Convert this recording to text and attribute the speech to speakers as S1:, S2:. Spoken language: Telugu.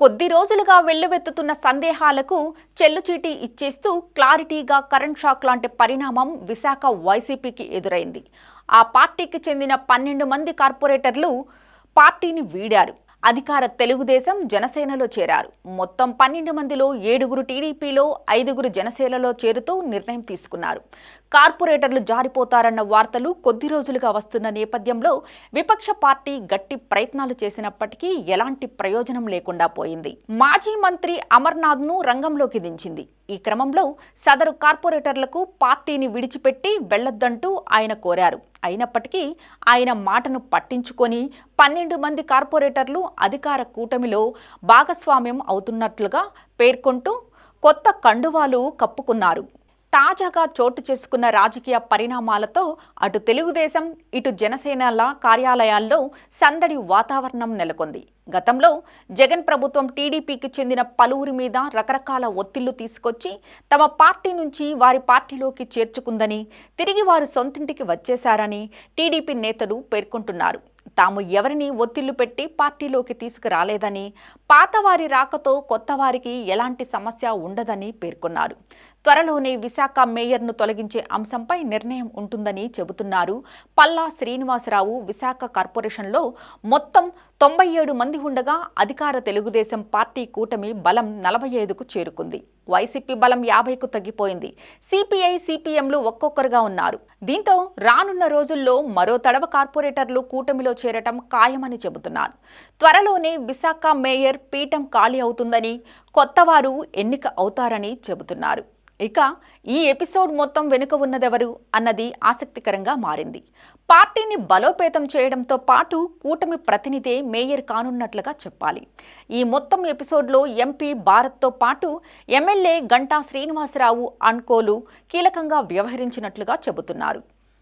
S1: కొద్ది రోజులుగా వెల్లువెత్తుతున్న సందేహాలకు చెల్లుచీటీ ఇచ్చేస్తూ క్లారిటీగా కరెంట్ షాక్ లాంటి పరిణామం విశాఖ వైసీపీకి ఎదురైంది. ఆ పార్టీకి చెందిన పన్నెండు మంది కార్పొరేటర్లు పార్టీని వీడారు. అధికార తెలుగుదేశం జనసేనలో చేరారు. మొత్తం పన్నెండు మందిలో ఏడుగురు టీడీపీలో ఐదుగురు జనసేనలో చేరుతూ నిర్ణయం తీసుకున్నారు. కార్పొరేటర్లు జారిపోతారన్న వార్తలు కొద్ది రోజులుగా వస్తున్న నేపథ్యంలో విపక్ష పార్టీ గట్టి ప్రయత్నాలు చేసినప్పటికీ ఎలాంటి ప్రయోజనం లేకుండా పోయింది. మాజీ మంత్రి అమర్నాథ్ను రంగంలోకి దించింది. ఈ క్రమంలో సదరు కార్పొరేటర్లకు పార్టీని విడిచిపెట్టి వెళ్ళొద్దంటూ ఆయన కోరారు. అయినప్పటికీ ఆయన మాటను పట్టించుకొని పన్నెండు మంది కార్పొరేటర్లు అధికార కూటమిలో భాగస్వామ్యం అవుతున్నట్లుగా పేర్కొంటూ కొత్త కండువాలు కప్పుకున్నారు. తాజాగా చోటు చేసుకున్న రాజకీయ పరిణామాలతో అటు తెలుగుదేశం ఇటు జనసేనల కార్యాలయాల్లో సందడి వాతావరణం నెలకొంది. గతంలో జగన్ ప్రభుత్వం టీడీపీకి చెందిన పలువురి మీద రకరకాల ఒత్తిళ్ళు తీసుకొచ్చి తమ పార్టీ నుంచి వారి పార్టీలోకి చేర్చుకుందని తిరిగి వారు సొంతింటికి వచ్చేశారని టీడీపీ నేతలు పేర్కొంటున్నారు. తాము ఎవరిని ఒత్తిళ్ళు పెట్టి పార్టీలోకి తీసుకురాలేదని పాతవారి రాకతో కొత్తవారికి ఎలాంటి సమస్య ఉండదని పేర్కొన్నారు. త్వరలోనే విశాఖ మేయర్ను తొలగించే అంశంపై నిర్ణయం ఉంటుందని చెబుతున్నారు. పల్లా శ్రీనివాసరావు విశాఖ కార్పొరేషన్లో మొత్తం తొంభై ఏడు మంది ఉండగా అధికార తెలుగుదేశం పార్టీ కూటమి బలం నలభై ఐదుకు చేరుకుంది. వైసీపీ బలం యాభైకు తగ్గిపోయింది. సిపిఐ సిపిఎంలు ఒక్కొక్కరుగా ఉన్నారు. దీంతో రానున్న రోజుల్లో మరో తడవ కార్పొరేటర్లు కూటమిలో చేరటం ఖాయమని చెబుతున్నారు. త్వరలోనే విశాఖ మేయర్ పీఠం ఖాళీ అవుతుందని కొత్తవారు ఎన్నిక అవుతారని చెబుతున్నారు. ఇక ఈ ఎపిసోడ్ మొత్తం వెనుక ఉన్నదెవరు అన్నది ఆసక్తికరంగా మారింది. పార్టీని బలోపేతం చేయడంతో పాటు కూటమి ప్రతినిధే మేయర్ కానున్నట్లుగా చెప్పాలి. ఈ మొత్తం ఎపిసోడ్లో ఎంపీ భారత్తో పాటు ఎమ్మెల్యే గంటా శ్రీనివాసరావు అన్కోలు కీలకంగా వ్యవహరించినట్లుగా చెబుతున్నారు.